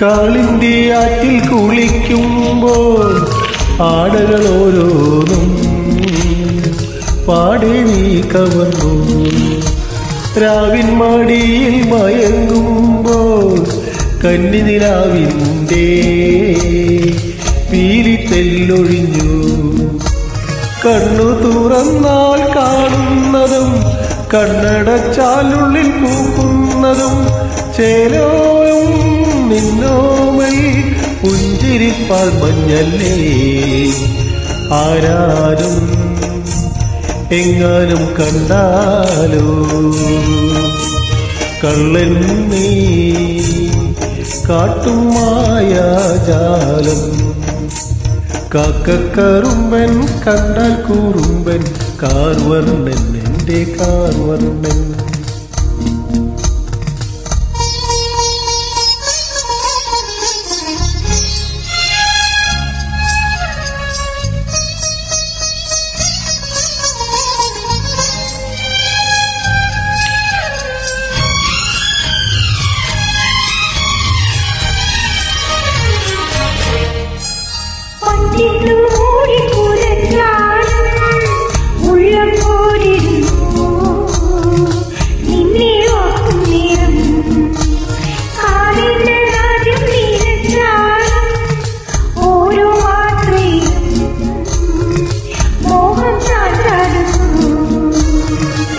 കാളിന്തിയാറ്റിൽ കുളിക്കുമ്പോൾ ആടകൾ ഓരോന്നും പാടി നീ കവർന്നു. രാവിൻ മടിയിൽ മയങ്ങുമ്പോൾ കന്നിനിലാവിന്റെ പീലിത്തെല്ലൊഴിഞ്ഞു. കണ്ണു തുറന്നാൽ കാണുന്നതും കണ്ണടച്ചാലുള്ളിൽ പൂക്കുന്നതും ചേലോയും നിന്നോമൽ പുഞ്ചിരിപ്പാൽ മഞ്ഞല്ലേ? ആരാരും എങ്ങാനും കണ്ടാലോ? കള്ളൻ നീ കാട്ടും മായാജാലം. കണ്ടാൽ കൂറുമ്പൻ കാർവർണൻ എന്റെ കാർവർണൻ.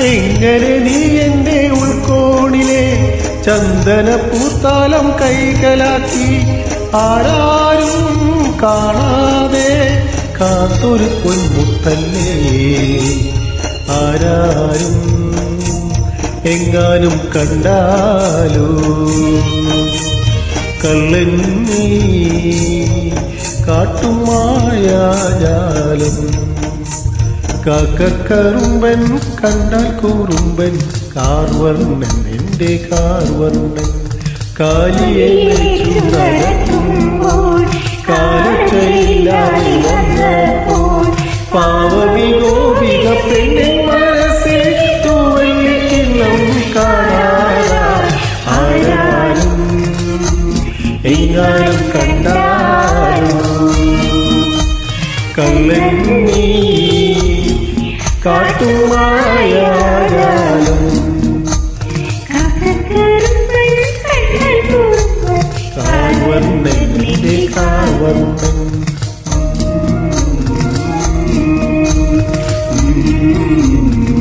എങ്ങനെ നീ എന്റെ ഉൾക്കോണിലെ ചന്ദന പൂത്താലം കൈകലാക്കി ആരാരും കാണാതെ കാത്തൊരു പൊന്മുത്തല്ലേ ആരാരും എങ്ങാനും കണ്ടാലോ? കള്ളൻ കാട്ടുമായാലും കാക്കക്കറുമ്പൻ കണ്ടാൽ കൂറുമ്പൻ കാർവർണൻ എന്റെ കാർവർണൻ. കാലിയെ വെച്ചു നടക്കുമ്പോൾ കാലച്ചയിലായി വന്നപ്പോൾ പാവവിഗോപിക പെണ്ണിൻ മനസ്സിൽ തൂവല്ലിക്കിണ്ണം കാണാതാ ആരാരും എങ്ങാനും കണ്ടാലും കള്ളൻ നീ കാട്ടുമായ നിന്റെ കാവന്നും Mm-hmm.